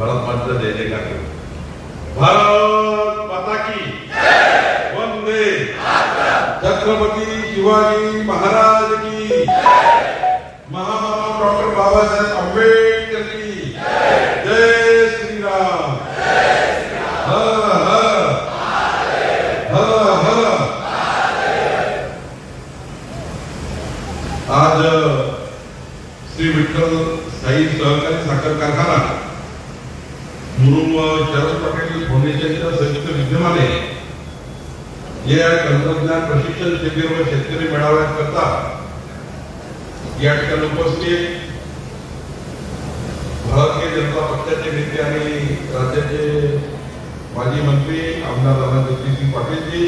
भारत माता जय जयकार. करू भारत माता की वंदे छत्रपती शिवाजी महाराज की महामानव डॉक्टर बाबासाहेब आंबेडकर की जय श्रीराम हर हर हर हर आज श्री विठ्ठल साई सहकारी साखर कारखाना मुरुम शरद पटेल फाउंडेशनच्या संयुक्त विद्यमाने या तंत्रज्ञान प्रशिक्षण शिबिर व शेतकरी मेळाव्यात करता या ठिकाणी उपस्थित भारतीय जनता पक्षाचे नेते आणि राज्याचे माजी मंत्री आमदार दादा जगदीशसिंग पाटीलजी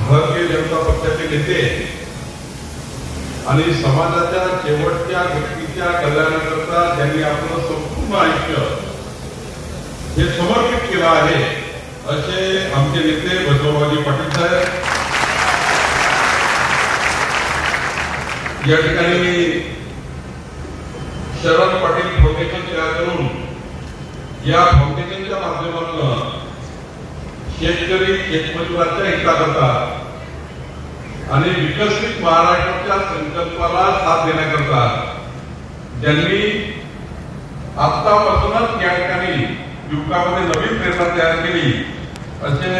भारतीय जनता पक्षाचे नेते आणि समाजाच्या शेवटच्या व्यक्तीच्या कल्याणाकरता ज्यांनी आपलं संपूर्ण आयुष्य हे समर्पित केलं आहे असे आमचे नेते बसवरावजी पाटील साहेब. या ठिकाणी शरद पाटील फाउंडेशन तयार करून या फाउंडेशनच्या माध्यमातून शेतकरी शेतमजुराच्या हिताकरता आणि विकसित महाराष्ट्राच्या संकल्पाला साथ देण्याकरता ज्यांनी आतापासूनच या ठिकाणी युवकामध्ये नवीन प्रेरणा तयार केली असे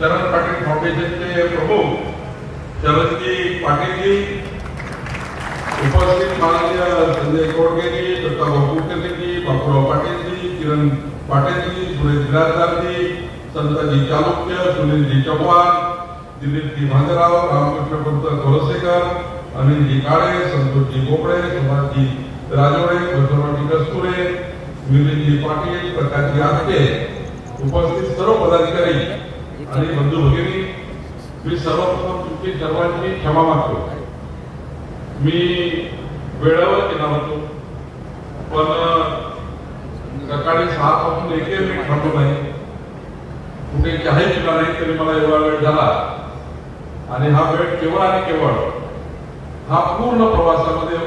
शरद पाटील फाउंडेशनचे प्रमुख शरदजी पाटीलजी उपस्थित माननीय संजय कोडगेजी दत्ता कुलकर्णीजी बापूराव पाटीलजी किरण पाटीलजी सुरेश बिराजदारजी संताजी चालुक्य सुनीलजी चव्हाण दिलीपजी भांजराव रामकृष्ण पंत कोलसेकर अनिलजी काळे संतोषजी बोबडे सुभाषजी राजोडे बसवरावजी कस्तुरे मिलिंदजी पाटील प्रकाशजी आस्ते उपस्थित सर्व पदाधिकारी आणि बंधू भगिनी मी सर्वप्रथम तुमची सर्वांची क्षमा मागतो. मी वेळेवर केला होतो पण सकाळी सहा पासून एकही मिनिट थांबलो नाही. कुठे चहाही पिला नाही तरी मला एवढा वेळ झाला. आणि हा वेळ केवळ आणि केवळ हा पूर्ण प्रवासामध्ये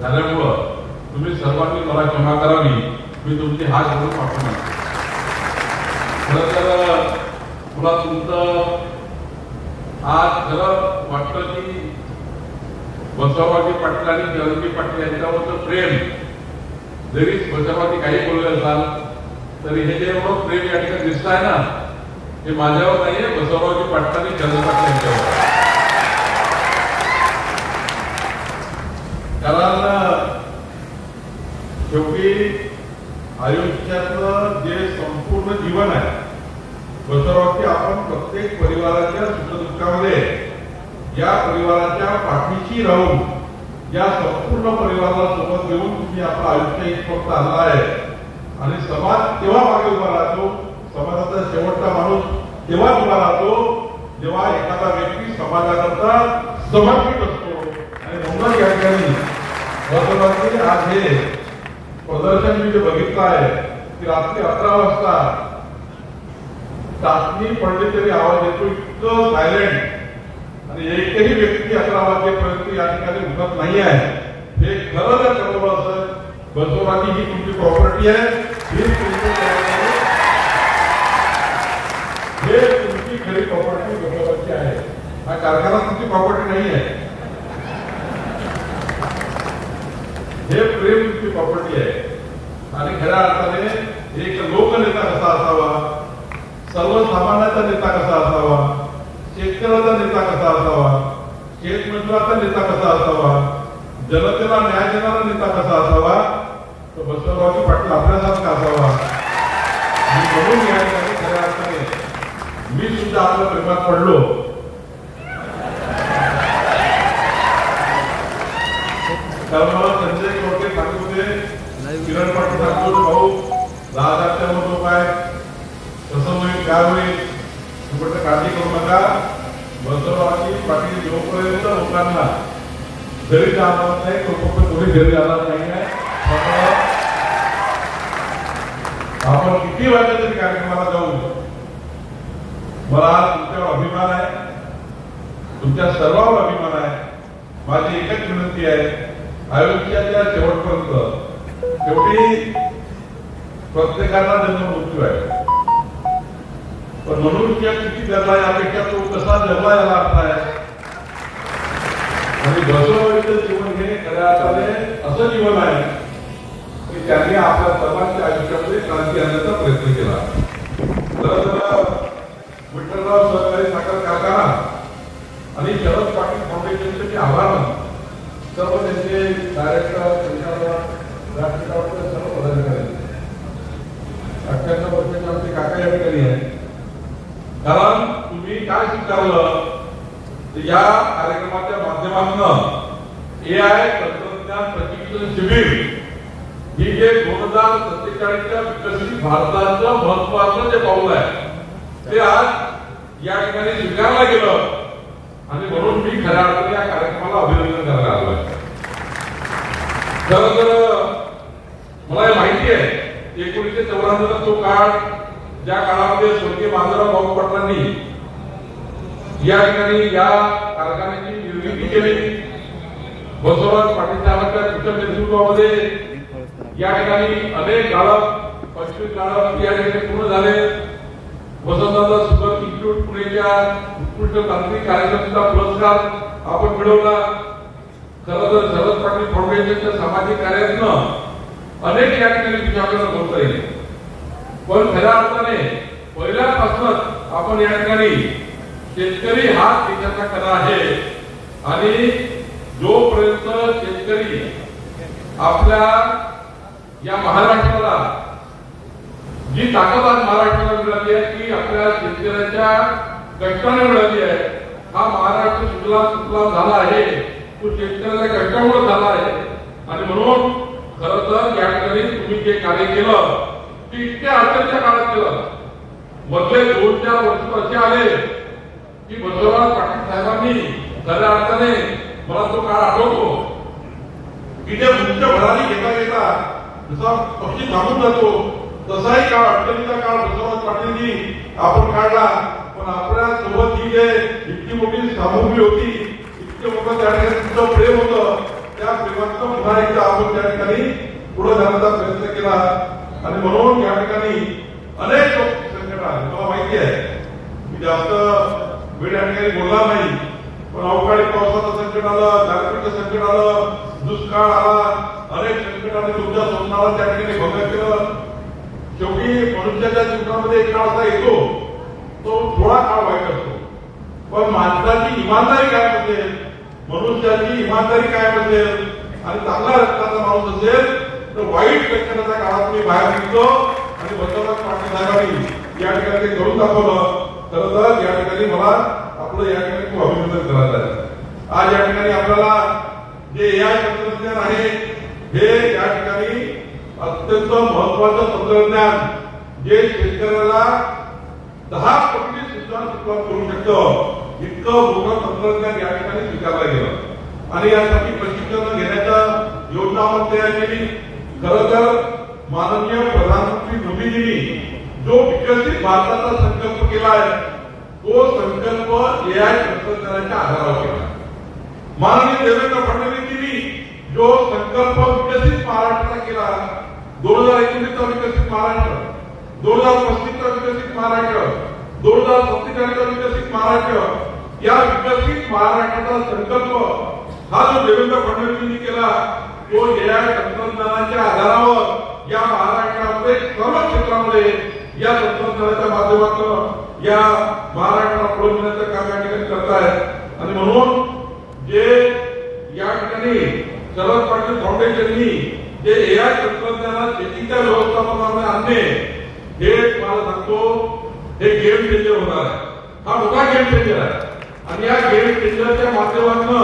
झाल्यामुळं तुम्ही सर्वांनी मला क्षमा करावी मी तुमची हात धरून पाठवणार खरं तर मला तुमचं आज खरं वाटतं की बसवराजी पाटील आणि जयंती पाटील यांच्यावरचं प्रेम. जरी बसवराजी काही बोलले असाल तरी हे जे एवढं प्रेम या ठिकाणी दिसत आहे ना हे माझ्यावर नाहीये बसवराजी पाटील आणि जयंत पाटील यांच्यावर. कारण शेवटी आयुष्यातलं जे संपूर्ण जीवन आहे बसवराजी आपण प्रत्येक परिवाराच्या सुखदुःखामध्ये या परिवाराच्या पाठीशी राहून या संपूर्ण परिवाराला सोबत घेऊन तुम्ही आपलं आयुष्य इथपर्यंत आणलं आहे. आणि समाज तेव्हा मागे उभा राहतो समाजाचा शेवटचा माणूस तेव्हा उभा राहतो जेव्हा एखादा व्यक्ती समाजाकरता समर्पित असतो. आणि म्हणूनच या ठिकाणी आज हे प्रदर्शन मी जे बघितलं आहे की रात्री अकरा वाजता चाचणी पडली तरी आवाज येतो इतकं सायलेंट आणि एकही व्यक्ती अकरा वाजेपर्यंत या ठिकाणी उठत नाही आहे. हे खरं जर ठरवलं ही तुमची प्रॉपर्टी आहे. ही तुमची हे तुमची खरी प्रॉपर्टी बसवराजी आहे. हा कारखाना तुमची प्रॉपर्टी नाही आहे. हे प्रेम तुमची प्रॉपर्टी आहे. आणि खऱ्या अर्थाने एक लोकनेता कसा असावा? सर्वसामान्याचा नेता कसा असावा? शेतकऱ्याचा नेता कसा असावा? शेतमजुराचा नेता कसा असावा? जनतेला न्याय देणारा नेता कसा असावा? तर बसवरावजी पाटील आपल्यासारखा असावा. म्हणून या ठिकाणी खऱ्या अर्थाने मी सुद्धा आपल्या प्रेमात पडलो. कारण मला संजय किरण पाटील सांगतो भाऊ. दहा हजार हजारच्या वर काय कसं होईल काय होईल मी काळजी करू नका. बसवराजी पाटील जोपर्यंत लोकांना घरी जाणार नाही तोपर्यंत कोणी घरी जाणार नाही आपण किती वाजता तरी कार्यक्रमाला जाऊ? मला तुमच्यावर अभिमान आहे. तुमच्या सर्वांवर अभिमान आहे. माझी एकच विनंती आहे आयुष्याच्या शेवटपर्यंत शेवटी प्रत्येकाला जन्म मृत्यू आहे. पण मनुष्य किती जगला यापेक्षा तो कसा जगला याला अर्थ आहे. आणि बसवाडीचं जीवन हे खऱ्या अर्थाने असं जीवन आहे की त्यांनी आपल्या सर्वांच्या आयुष्यामध्ये क्रांती आणण्याचा प्रयत्न केला. तर विठ्ठलराव सहकारी साखर कारखाना आणि शरद पाटील फाउंडेशनचे आभार सर्व त्यांचे डायरेक्टर संचालक सर्व पदाधिकारी अठ्ठ्याण्णव वर्षाचे आमचे काका या ठिकाणी आहेत. कारण तुम्ही काय स्वीकारलं या कार्यक्रमाच्या माध्यमातून ए आय तंत्रज्ञान प्रशिक्षण शिबिर ही जे दोन हजार सत्तेचाळीसच्या विकसित भारताचं महत्वाचं जे पाऊल आहे ते आज या ठिकाणी स्वीकारलं गेलं. आणि म्हणून मी खऱ्या अर्थाने या कार्यक्रमाला अभिनंदन करायला आलो खरं तर मला माहिती आहे एकोणीसशे चौऱ्याण्णव तो काळ ज्या काळामध्ये स्वर्गीय माधवराव भाऊ पाटलांनी या ठिकाणी या कारखान्याची निर्मिती केली. बसवराज पाटील साहेबांच्या नेतृत्वामध्ये या ठिकाणी अनेक गाळप पंचवीस गाळप या ठिकाणी पूर्ण झाले. वसंतदादा सुपर इन्स्टिट्यूट पुणेच्या उत्कृष्ट तांत्रिक कार्यक्रमाचा पुरस्कार आपण मिळवला. खरं तर शरद पाटील फाउंडेशनच्या सामाजिक कार्यातनं अनेक या ठिकाणी तुझ्याकडे बोलता येईल. पण खऱ्या अर्थाने पहिल्यापासूनच आपण या ठिकाणी शेतकरी हा देशाचा खरा आहे. आणि जोपर्यंत शेतकरी आपल्या या महाराष्ट्राला जी ताकद आज महाराष्ट्राला मिळाली आहे ती आपल्या शेतकऱ्याच्या कष्टाने मिळाली आहे हा महाराष्ट्र सुजला सुफला झाला आहे तो शेतकऱ्याच्या कष्टामुळे झाला आहे. आणि म्हणून खर तर या ठिकाणी तुम्ही जे कार्य केलं ते इतक्या अडचणीच्या काळात केलं. मधले दोन चार वर्ष असे आले की बसवराज पाटील साहेबांनी खऱ्या अर्थाने मला तो काळ आठवतो. की जे उच्च भरारी घेता घेता जसा पक्षी थांबून जातो तसाही काळ अडचणीचा काळ बसवराज पाटीलजी आपण काढला. पण आपल्यासोबत ही जे इतकी मोठी सामग्री होती इतकं मोठं त्या ठिकाणी तुमचं प्रेम होतं त्या प्रेमाचं पुन्हा एकदा आपण त्या ठिकाणी पुढे जाण्याचा प्रयत्न केला. आणि म्हणून या ठिकाणी अनेक लोक संकट आले मला माहिती आहे मी जास्त वेळ या ठिकाणी बोलला नाही पण अवकाळी पावसाचं संकट आलं गारपीटचं संकट आलं दुष्काळ आला अनेक संकटाने तुमच्या स्वप्नाला त्या ठिकाणी भंग केलं. शेवटी मनुष्याच्या जीवनामध्ये एक काळ असा येतो तो थोडा काळ वाईट असतो. पण माणसाची इमानदारी काय म्हणून त्याची इमानदारी काय असेल आणि चांगला रक्ताचा माणूस असेल तर वाईट लक्षणाच्या काळात मी बाहेर निघतो आणि बसवराज पाटील साहेबांनी. या ठिकाणी ते करून दाखवलं. खरं तर या ठिकाणी मला आपलं या ठिकाणी खूप अभिनंदन करायचं आहे. आज या ठिकाणी आपल्याला जे ए आय तंत्रज्ञान आहे हे या ठिकाणी अत्यंत महत्वाचं तंत्रज्ञान जे शेतकऱ्याला दहा पटी सुद्धा सुरुवात करू शकतं. इतकं मोठं तंत्रज्ञान या ठिकाणी स्वीकारलं गेलं. आणि यासाठी प्रशिक्षण घेण्याच्या योजना आपण तयार केली खर तर माननीय प्रधानमंत्री मोदीजींनी जो विकसित भारताचा संकल्प केला आहे तो संकल्प एआय आय तंत्रज्ञानाच्या आधारावर केला. माननीय देवेंद्र फडणवीसजींनी जो संकल्प विकसित महाराष्ट्राचा केला दोन हजार एकोणीसचा विकसित महाराष्ट्र दोन हजार पस्तीसचा विकसित महाराष्ट्र दोन हजार सत्तेचाळीसचा विकसित महाराष्ट्र. या विकसित महाराष्ट्राचा संकल्प हा जो देवेंद्र फडणवीसांनी केला तो या तंत्रज्ञानाच्या आधारावर या महाराष्ट्रामध्ये सर्व क्षेत्रामध्ये या तंत्रज्ञानाच्या माध्यमातून या महाराष्ट्राला पुढे नेण्याचं काम या ठिकाणी करतायत. आणि म्हणून जे या ठिकाणी शरद पाटील फाउंडेशननी जे ए आय तंत्रज्ञानात शेतीच्या व्यवस्थापनामध्ये आणणे हे मला सांगतो हे गेम चेंजर होणार आहे. हा मोठा गेम चेंजर आहे. आणि या गेम चेंजरच्या माध्यमातून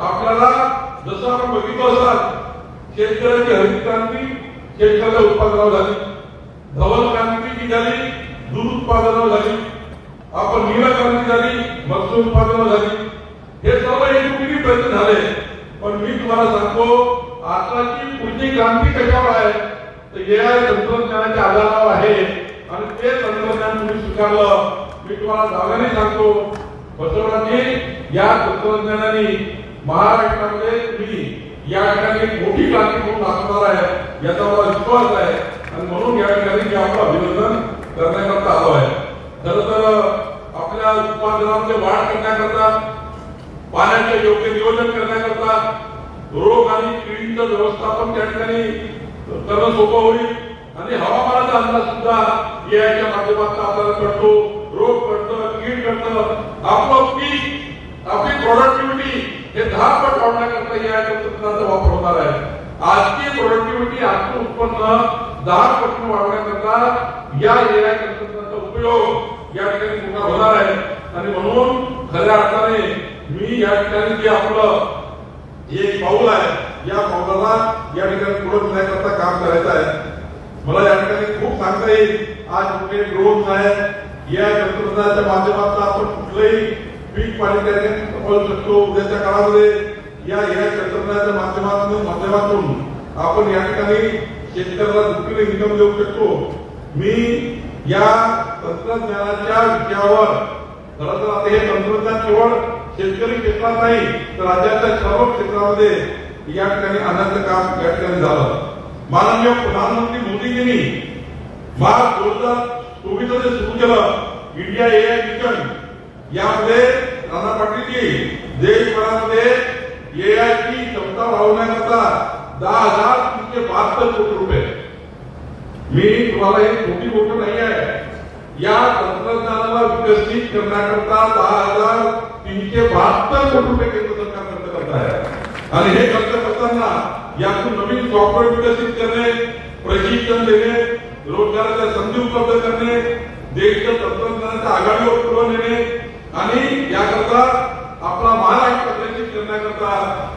आपल्याला जसं आपण बघितलं असाल शेतकऱ्याची हरित क्रांती शेतकऱ्याच्या उत्पादनावर झाली. धवल क्रांती जी झाली दूध उत्पादनावर झाली. आपण नीळ क्रांती झाली मत्स्य उत्पादनावर झाली. हे सर्व एकमेकी प्रयत्न झाले. पण मी तुम्हाला सांगतो आताची पुढची क्रांती कशावर आहे? तर हे आहे तंत्रज्ञानाच्या आधारावर आहे आणि ते तंत्रज्ञान तुम्ही स्वीकारलं. मी तुम्हाला दाव्याने सांगतो बसवराजी या तंत्रज्ञानाने महाराष्ट्रामध्ये मी या ठिकाणी मोठी क्रांती करून दाखवणार आहे याचा मला विश्वास आहे. आणि म्हणून या ठिकाणी मी आपलं अभिनंदन करण्याकरता आलो आहे. खर तर आपल्या उत्पादनांचे वाढ करण्याकरता पाण्याचे योग्य नियोजन करण्याकरता रोग आणि किडींचं व्यवस्थापन त्या ठिकाणी करणं सोपं होईल. आणि हवामानाचा अंदाज सुद्धा याच्या माध्यमातून आपल्याला कळतो. रोग कळतं कीड कळतं. आपलं पीक आपली प्रोडक्टिव्हिटी हे दहा पट वाढण्याकरता या तंत्रज्ञानाचा वापर होणार आहे. आजची प्रोडक्टिव्हिटी आजचं उत्पन्न दहा पट वाढवण्याकरता या एआय तंत्रज्ञानाचा उपयोग या ठिकाणी होणार आहे. आणि म्हणून खऱ्या अर्थाने मी या ठिकाणी जे आपलं हे एक पाऊल आहे या पावलाला या ठिकाणी पुढे नेण्याकरता काम करायचं आहे. मला या ठिकाणी खूप सांगता येईल. आज कुठले ड्रोन आहे. या तंत्रज्ञानाच्या माध्यमातून आपण कुठलंही पीक पाणी त्याने करू शकतो. उद्याच्या काळामध्ये या या तंत्रज्ञानाच्या माध्यमातून माध्यमातून आपण या ठिकाणी शेतकऱ्याला दुसरीने इन्कम देऊ शकतो. मी या तंत्रज्ञानाच्या विषयावर खरं तर आता हे तंत्रज्ञान केवळ शेतकरी क्षेत्रात नाही तर राज्याच्या सर्व क्षेत्रामध्ये या ठिकाणी आणण्याचं काम या ठिकाणी झालं. माननीय प्रधानमंत्री मोदीजींनी मार्च दोन हजार चोवीसमध्ये सुरू केलं. India AI mission. यामध्ये नाना पाटीलजी देशभरामध्ये एआय ची क्षमता वाढवण्याकरता दहा हजार तीनशे बहात्तर कोटी रुपये. मी तुम्हाला ही छोटी गोष्ट नाही आहे. या तंत्रज्ञानाला विकसित करण्याकरता दहा हजार तीनशे बहात्तर कोटी रुपये केंद्र सरकार खर्च करत आहे. आणि हे खर्च करताना यातून नवीन सॉफ्टवेअर विकसित करणे प्रशिक्षण देणे रोजगाराच्या संधी उपलब्ध करणे देशाच्या तंत्रज्ञानाच्या आघाडीवर पुढे नेणे आणि याकरता आपला महाराष्ट्र प्रदर्शित करण्याकरता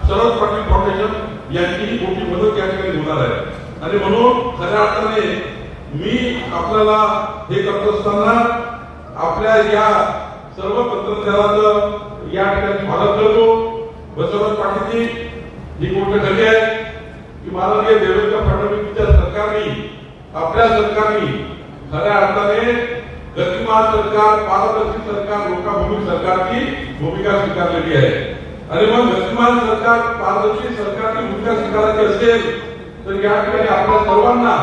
शरद पाटील फाउंडेशन यांची मोठी मदत या ठिकाणी होणार आहे. आणि म्हणून खऱ्या अर्थाने मी आपल्याला हे करत असताना आपल्या या सर्व तंत्रज्ञानाचं या ठिकाणी स्वागत करतो. बसवराज पाटीलजी ही गोष्ट खरी आहे. माननीय देवेंद्र फडणवीसच्या सरकारने आपल्या सरकारने खऱ्या अर्थाने गतिमान सरकार पारदर्शी सरकार लोकाभिमुख सरकारची भूमिका स्वीकारलेली आहे. आणि मग गतिमान सरकार पारदर्शी सरकारची भूमिका स्वीकारायची असेल तर या ठिकाणी आपल्या सर्वांना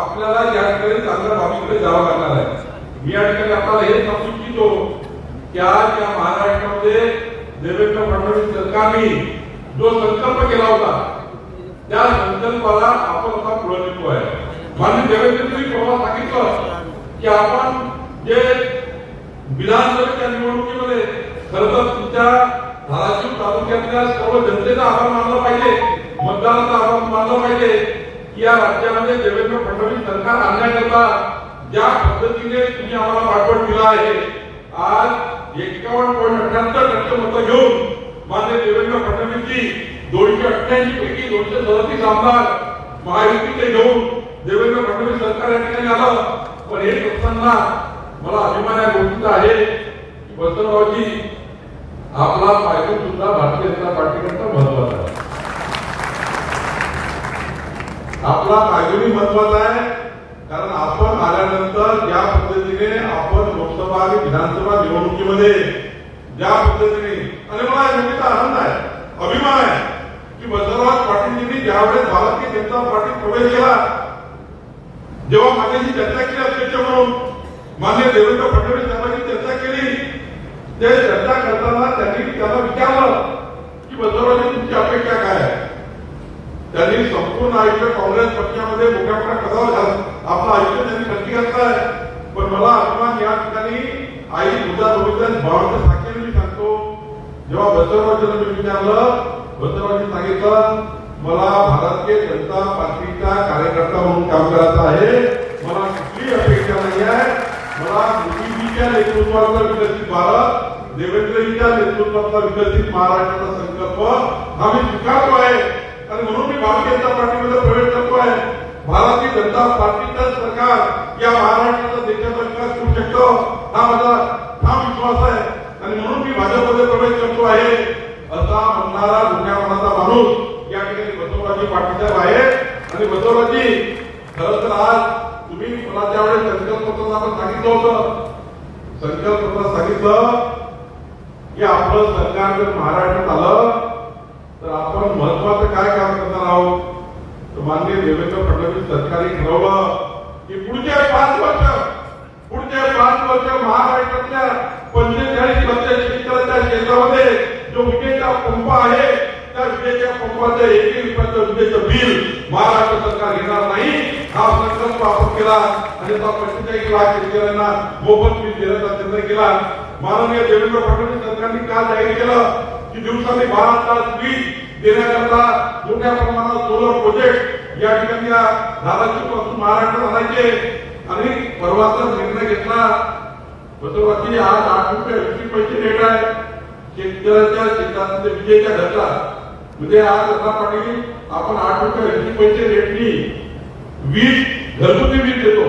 आपल्याला या ठिकाणी चांगल्या बाबीकडे जावं लागणार आहे. मी या ठिकाणी आपल्याला हे सांगू इच्छितो की आज या महाराष्ट्रामध्ये देवेंद्र फडणवीस सरकारने जो संकल्प केला होता त्या संकल्पाला आपण आता पुढे नेतो आहे माननीय देवेंद्रजी तुम्हाला सांगितलं की आपण जे विधानसभेच्या निवडणुकीमध्ये खर तर तुमच्या धाराशिव तालुक्यातल्या सर्व जनतेचा आभार मानला पाहिजे मतदाराचा आभार मानला पाहिजे की या राज्यामध्ये देवेंद्र फडणवीस सरकार आणण्याकरता ज्या पद्धतीने तुम्ही आम्हाला पाठबळ दिला आहे. आज एकावन्न पॉईंट अठ्याहत्तर टक्के मतं घेऊन माननीय देवेंद्र फडणवीसजी दोनशे अठ्ठ्याऐंशी पैकी दोनशे सदतीस आमदार महायुतीचे घेऊन देवेंद्र फडणवीस सरकार या ठिकाणी आलं. पण हे असताना मला अभिमान या गोष्टीचा आहे की वसंतरावजी आपला पायगुण सुद्धा भारतीय जनता पार्टीकरता महत्त्वाचा आहे. आपला पायगुणी महत्त्वाचा आहे कारण आपण आल्यानंतर ज्या पद्धतीने आपण लोकसभा आणि विधानसभा निवडणुकीमध्ये ज्या पद्धतीने आणि मला या आनंद आहे अभिमान आहे. की बसवराज पाटीलजींनी ज्यावेळेस भारतीय जनता पार्टीत प्रवेश केला जेव्हा माझ्याशी चर्चा केली अध्यक्ष म्हणून मान्य देवेंद्र फडणवीस साहेबांनी चर्चा केली ते चर्चा करताना त्यांनी त्याला विचारलं की बसवराजी तुमची अपेक्षा काय आहे? त्यांनी संपूर्ण आयुष्य काँग्रेस पक्षामध्ये मोठ्या मोठ्या पदावर आपलं आयुष्य त्यांनी खर्ची आहे? पण मला अभिमान या ठिकाणी आई तुझा बरोबर भावाच्या साक्षीने मी सांगतो जेव्हा बसवराजांना मी विचारलं बसवराजी सांगितलं मला भारतीय जनता पार्टीचा कार्यकर्ता म्हणून काम करायचं आहे. मला कुठली अपेक्षा नाही आहे मला मोदीजीच्या नेतृत्वाचा विकसित भारत देवेंद्रजीच्या नेतृत्वाचा विकसित महाराष्ट्राचा संकल्प हा मी स्वीकारतो आहे. आणि म्हणून मी भारतीय जनता पार्टीमध्ये प्रवेश करतो आहे. भारतीय जनता पार्टीचं सरकार या महाराष्ट्राचा देशाचा विकास करू शकतो हा माझा ठाम विश्वास आहे. आणि म्हणून मी भाजपमध्ये प्रवेश करतो आहे. असा म्हणणारा मोठ्या मनाचा माणूस या ठिकाणी बसवराजी पाटीलसाहेब आहेत. आहे आणि बसवराजी खरं तर आज तुम्ही मला त्यावेळेस संकल्पना आपण सांगितलं होतं संकल्पना सांगितलं की आपलं सरकार जर महाराष्ट्रात आलं तर आपण महत्वाचं काय काम करणार आहोत? तर माननीय देवेंद्र फडणवीस सरकारने ठरवलं की पुढच्या पाच वर्ष पुढच्या पाच वर्ष महाराष्ट्रातल्या पंचेचाळीस लक्ष शेतकऱ्याच्या शेतामध्ये जो विजेचा पंप आहे त्या विजेच्या पंपाचं एक एक रुपयाचं विजेचं बिल महाराष्ट्र सरकार घेणार नाही. हा संकल्प आपण केला आणि तो पंचेचाळीस लाख शेतकऱ्यांना मोफत बिल देण्याचा निर्णय केला. माननीय देवेंद्र फडणवीस सरकारने काल जाहीर केलं की दिवसाने बारा तास वीज देण्याकरता मोठ्या प्रमाणात सोलर प्रोजेक्ट या ठिकाणी धाराशिवपासून महाराष्ट्रात आणायचे. आणि परवाचा निर्णय घेतला. बसवराची आज आठ रुपये ऐंशी पैसे रेट आहे. शेतकऱ्याच्या शेतातले विजेच्या घरचा म्हणजे आज असा पाटील आपण आठ रुपये ऐंशी पैसे रेटनी वीज घरगुती वीज देतो.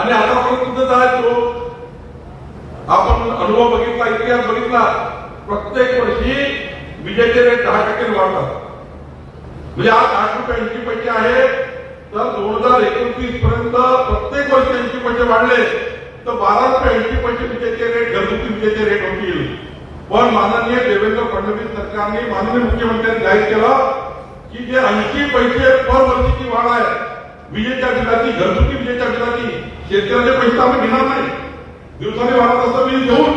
आणि आतापर्यंत जायचो? आपण अनुभव बघितला इतिहास बघितला. प्रत्येक वर्षी विजेचे रेट दहा टक्के वाढतात. म्हणजे आज आठ रुपये ऐंशी पैसे आहे तर दोन हजार एकोणतीस पर्यंत प्रत्येक वर्षी ऐंशी पैसे वाढले. तर बारा रुपये ऐंशी पैसे विजेचे रेट घरगुती विजेचे रेट होतील. पण माननीय देवेंद्र फडणवीस सरकारने माननीय मुख्यमंत्र्यांनी जाहीर केलं की जे ऐंशी पैसे पर वर्षीची वाढ आहे विजेच्या बिलाची घरगुती विजेच्या बिलाची शेतकऱ्याचे पैसे आम्ही घेणार नाही. दिवसाने वाढत असं वीज घेऊन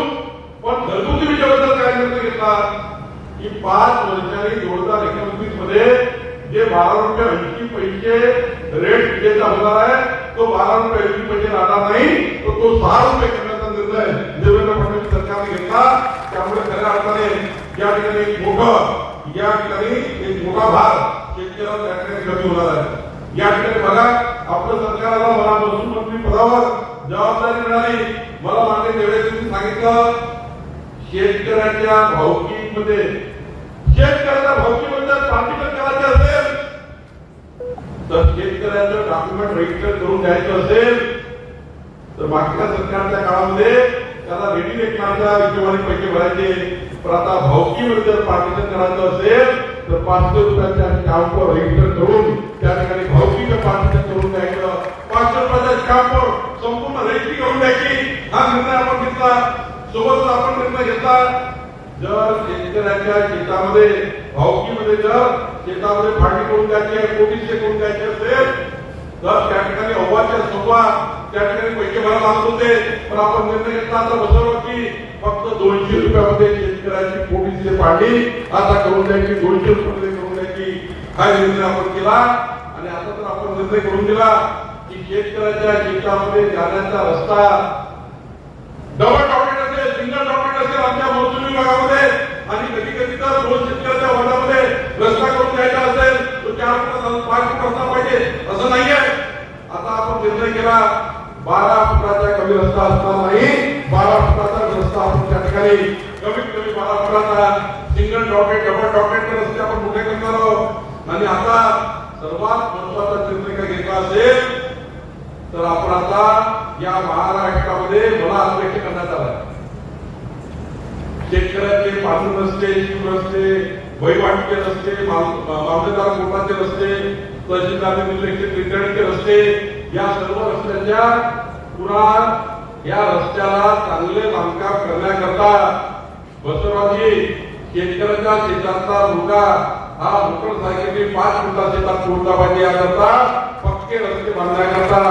पण घरगुती विजेबद्दल काय निर्णय घेतला? की पाच वर्षांनी दोन हजार एकोणतीसमध्ये जे बारा रुपये ऐंशी पैसे रेट विजेचा होणार आहे तो बारा रुपये ऐंशी पैसे राहणार नाही तर तो सहा रुपये निर्णय देवेंद्र फडणवीस सरकारने घेतला. त्यामुळे खऱ्या अर्थाने या ठिकाणी एक मोठं या ठिकाणी एक मोठा भाग शेतकऱ्याला त्या ठिकाणी कमी होणार आहे. या ठिकाणी बघा आपलं सरकारला मला महसूल मंत्री पदावर जबाबदारी मिळाली. मला मान्य देवेंद्र सांगितलं शेतकऱ्याच्या भावकीमध्ये शेतकऱ्याच्या भावकीमध्ये पार्टिकल करायचे असेल तर शेतकऱ्याचं डॉक्युमेंट रजिस्टर करून द्यायचं असेल तर बाकीच्या सरकारच्या काळामध्ये त्याला रेडी हिशोबाने पैसे भरायचे. पण आता भावकीमध्ये जर पार्टिशन करायचं असेल तर पाचशे रुपयाच्या स्टॅम्पवर रजिस्टर करून त्या ठिकाणी भावकीचं पार्टिशन करून द्यायचं. पाचशे रुपयाच्या स्टॅम्पवर संपूर्ण रजिस्ट्री करून द्यायची. हा निर्णय आपण घेतला. सोबतच आपण निर्णय घेतला. जर शेतकऱ्याच्या शेतामध्ये भावकीमध्ये जर शेतामध्ये फाळणी करून द्यायची आहे कोटीचे करून द्यायची असेल जर त्या ठिकाणी अव्वाच्या सव्वा त्या ठिकाणी पैसे भरायला लागत होते पण आपण निर्णय घेतला तर बसवलं की फक्त दोनशे रुपयामध्ये शेतकऱ्याची कोटीशे पाडली. आता करून द्यायची दोनशे रुपये करून द्यायची. हा निर्णय आपण केला. आणि आता तर आपण निर्णय करून दिला की शेतकऱ्याच्या शेतामध्ये जाण्याचा रस्ता डबल टॉकेट असेल सिंगल टॉकेट असेल आमच्या महसूल विभागामध्ये. आणि कधी कधी तर दोन शेतकऱ्याच्या वार्डामध्ये रस्ता करून द्यायचा असेल. चार पाच पाहिजे असं नाहीये आता आपण निर्णय केला बारा फुटाचा कमी रस्ता असणार नाही बारा फुटाचा रस्ता आपण त्या ठिकाणी कमीत कमी बारा फुटाचा सिंगल टॉकेट डबल टॉकेटचे रस्ते आपण मोठे करणार आहोत आणि आता सर्वात महत्त्वाचा निर्णय काय घेतला असेल तर आपण आता या महाराष्ट्रामध्ये मला अपेक्षा करण्यात आला शेतकऱ्याचे पाणी रस्ते शिव रस्ते वैवाटिके रस्ते मामलेदार कोर्टाचे रस्ते तहसीलदार निर्लेखित वितरणचे रस्ते या सर्व रस्त्यांच्या पुरा या रस्त्याला चांगले बांधकाम करण्याकरता बसवराजी शेतकऱ्याच्या शेतातला मुलगा हा मोटरसायकलने पाच फुटा शेतात पोहोचला पाहिजे याकरता पक्के रस्ते बांधण्याकरता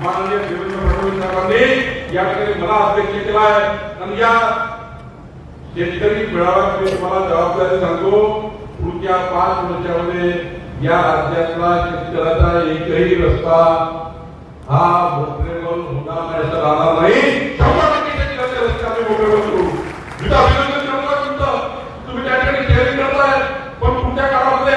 माननीय देवेंद्र फडणवीस साहेबांनी या ठिकाणी मला अध्यक्ष केला आहे आणि या शेतकरी मेळाव्यात मी तुम्हाला जबाबदारी सांगतो. पुढच्या पाच वर्षामध्ये या राज्यातला शेतकऱ्याचा एकही रस्ता हा मोकळेबल होणार नाही असं राहणार नाही. शंभर टक्के शेतकऱ्याचे रस्ते आम्ही करू. अभिनंदन तुमचं. तुम्ही त्या ठिकाणी शेअरिंग करताय पण पुढच्या काळामध्ये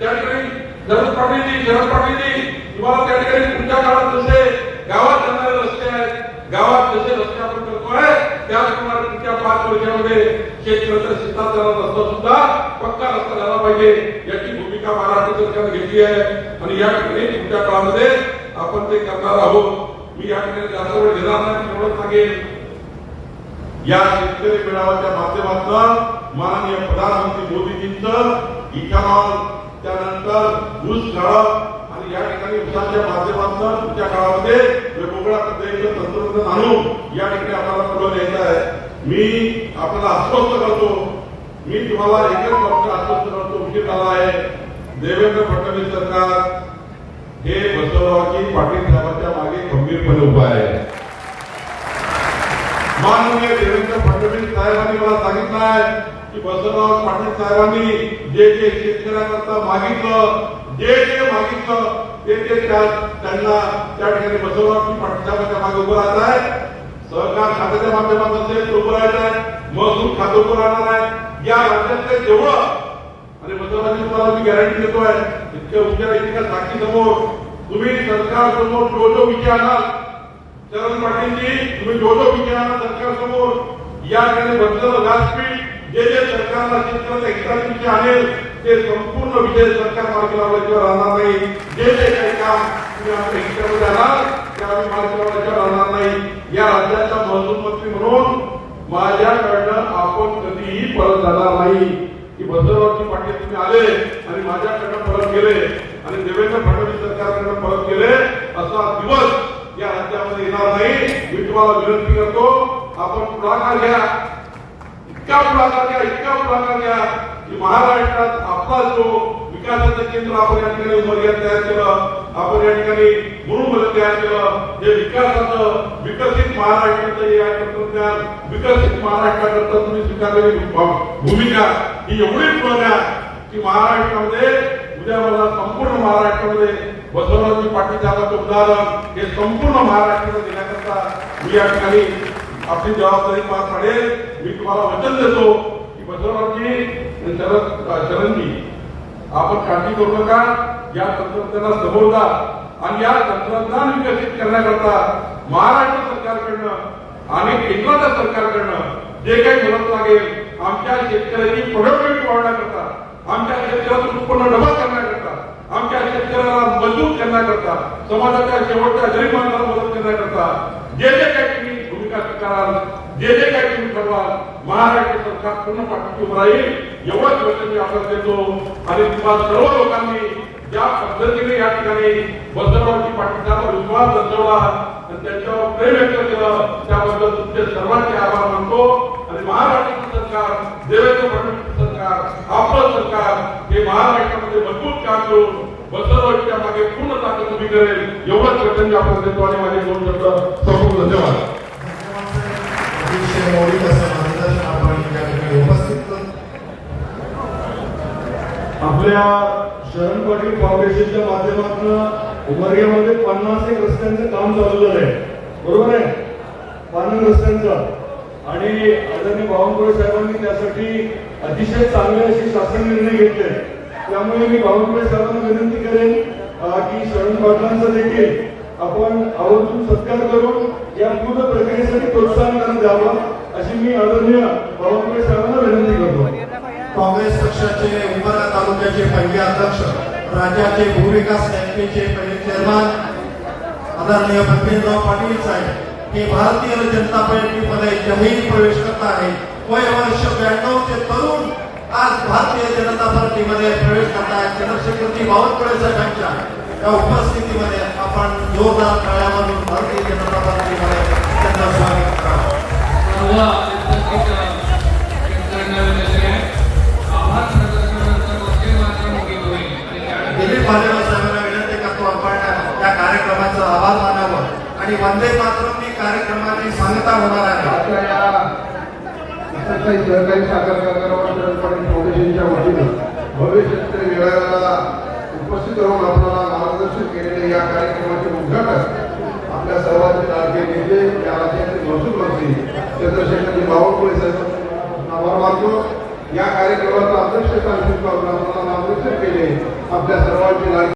त्या ठिकाणी शरद पाटीलजी शरद पाटीलजी तुम्हाला त्या ठिकाणी पुढच्या काळात जसे गावात जाणारे रस्ते आहेत गावात जसे रस्ते आपण करतोय त्याचप्रमाणे पाच वर्षामध्ये शेतकऱ्याचा शेतात जाणारा रस्ता सुद्धा पक्का रस्ता झाला पाहिजे. याची भूमिका महाराष्ट्र सरकारने घेतली आहे. आणि या ठिकाणी पुढच्या काळामध्ये आपण ते करणार आहोत. मी या ठिकाणी जास्त वेळ घेणार नाही एवढं सांगेन. या शेतकरी मेळाव्याच्या माध्यमातून माननीय प्रधानमंत्री मोदीजींचं इथेनॉल त्यानंतर ऊस गाळप आणि या ठिकाणी ऊसाच्या माध्यमातून पुढच्या काळामध्ये वेगवेगळ्या पद्धतीचं तंत्रज्ञान आणून या ठिकाणी आपल्याला पुढे न्यायचं आहे. मी आपल्याला आश्वस्त करतो. मी तुम्हाला एकच गोष्ट आश्वस्त करतो उशीर आला आहे. देवेंद्र फडणवीस सरकार हे बसवरावजी पाटील साहेबांच्या मागे गंभीरपणे उभा आहे. माननीय देवेंद्र फडणवीस साहेबांनी मला सांगितलं आहे की बसवराव पाटील साहेबांनी जे जे शेतकऱ्यांकरता मागितलं जे जे मागितलं ते ते त्या- त्यांना त्या ठिकाणी बसवराव पाटील साहेबांच्या मागे उभं राहत आहे. सहकार खात्याच्या माध्यमातून ते तो आहे महसूल खातं उभं राहणार आहे. या राज्यातले जेवढं आणि बसवराजी तुम्हाला मी गॅरंटी देतोय इतक्या उद्या इतक्या साक्षी समोर तुम्ही सरकार समोर जो जो विचार आणाल. शरद पाटीलजी तुम्ही जो जो विचार आणाल सरकार समोर या ठिकाणी बदललं व्यासपीठ जे जे सरकारला शेतकऱ्याचा हिताचे विषय आणेल ते संपूर्ण विषय सरकार मार्गी लावल्याशिवाय राहणार नाही. जे जे काही काम तुम्ही आपल्या हितामध्ये आणाल ते आम्ही राहणार नाही या राज्याचा महसूल मंत्री म्हणून माझ्याकडनं आपण कधीही परत जाणार नाही. की बसवरावजी पाटील तुम्ही आले आणि माझ्याकडनं परत गेले आणि देवेंद्र फडणवीस सरकारकडनं परत गेले असा दिवस या राज्यामध्ये येणार नाही. मी तुम्हाला विनंती करतो आपण पुढाकार घ्या. इतका पुढाकार घ्या इतका पुढाकार घ्या की महाराष्ट्रात आपला जो विकासाचं केंद्र आपण या ठिकाणी उमरग्यात तयार केलं आपण या ठिकाणी मुरुममध्ये तयार केलं. हे विकासाचं विकसित महाराष्ट्राचं या तंत्रज्ञान विकसित महाराष्ट्राकरता तुम्ही स्वीकारलेली भूमिका ही एवढी पुढे आहे की महाराष्ट्रामध्ये उद्या मला संपूर्ण महाराष्ट्रामध्ये बसवराजी पाटील साहेबांचं उदाहरण हे संपूर्ण महाराष्ट्राला देण्याकरता मी या ठिकाणी आपली जबाबदारी पार पाडेल. मी तुम्हाला वचन देतो की बसवराजी शरद शरणजी आपण काळजी करू नका. या तंत्रज्ञानाला समोरता आणि या तंत्रज्ञान विकसित करण्याकरता महाराष्ट्र सरकारकडनं आणि केंद्राच्या सरकारकडनं जे काही मदत लागेल आमच्या शेतकऱ्याची प्रोडक्टिव्हिटी वाढवण्याकरता आमच्या शेतकऱ्याचं उत्पन्न डबा करण्याकरता आमच्या शेतकऱ्याला मजबूत करण्याकरता समाजाच्या शेवटच्या गरीब माणसाला मदत करण्याकरता जे जे काही तुम्ही भूमिका स्वीकाराल जे जे काही तुम्ही ठरवाल महाराष्ट्र सरकार पूर्ण पाठीशी उभं राहील एवढंच वचन मी आपण देतो. आणि तुम्हाला सर्व लोकांनी ज्या पद्धतीने या ठिकाणी बसवरावजी पाटीलचा विश्वास दर्शवला आणि त्यांच्यावर प्रेम व्यक्त केलं त्याबद्दल तुमचे सर्वांचे आभार मानतो. आणि महाराष्ट्राचं सरकार देवेंद्र फडणवीस सरकार आपलं सरकार हे महाराष्ट्रामध्ये मजबूत काम करून बसवरावजीच्या मागे पूर्ण ताकद उभी करेल एवढंच वचन मी आपण देतो. आणि माझे दोन शब्द संपूर्ण धन्यवाद. अतिशय मौलिक असं मार्गदर्शन आपण या ठिकाणी उपस्थित आपल्या शरण पाटील फाउंडेशनच्या माध्यमातून उमरग्यामध्ये पन्नास एक रस्त्यांचं काम चालू आहे. बरोबर आहे? पन्नास रस्त्यांचं. आणि आदरणीय बावनकुळे साहेबांनी त्यासाठी अतिशय चांगले असे शासन निर्णय घेतले. त्यामुळे मी बावनकुळे साहेबांना विनंती करेन की शरण पाटलांचा देखील आपण आवर्जून सत्कार करून या पूर्ण प्रक्रियेसाठी प्रोत्साहन द्यावं अशी मी आदरणीय बाबांकडे साहेबांना विनंती करतो. काँग्रेस पक्षाचे उमरा तालुक्याचे पहिले अध्यक्ष राज्याचे भूविकास बँकेचे पहिले चेअरमन आदरणीय पद्मनाभ पाटील साहेब हे भारतीय जनता पार्टीमध्ये जमीन प्रवेश करत आहे. वय वर्ष ब्याण्णव ते तरुण आज भारतीय जनता पार्टीमध्ये प्रवेश करत आहेत. चंद्रशेखरजी बावनकुळे साहेबांच्या या उपस्थितीमध्ये आपण जोरदार टाळ्या मारून भारतीय जनता पार्टीमध्ये त्यांचं स्वागत करावं दिलीप महादेव साहेबांना विनंती करतो आपण या कार्यक्रमाचा आभार मानावं. आणि वंदे मातरम कार्यक्रमाची सांगता होणार आहे. सहकारी साखर कारखाना फाउंडेशनच्या वतीनं शेतकरी मेळाव्याला उपस्थित राहून आपल्याला मार्गदर्शन केलेले या कार्यक्रमाचे उद्घाटन आपल्या सर्वांचे लाडके नेते या राज्याचे महसूल मंत्री चंद्रशेखरजी बावनकुळे साहेब आभार मानतो. या कार्यक्रमाचं अध्यक्षस्थान स्वीकारून आपल्याला मार्गदर्शन केले. आपल्या सर्वांचे लाडके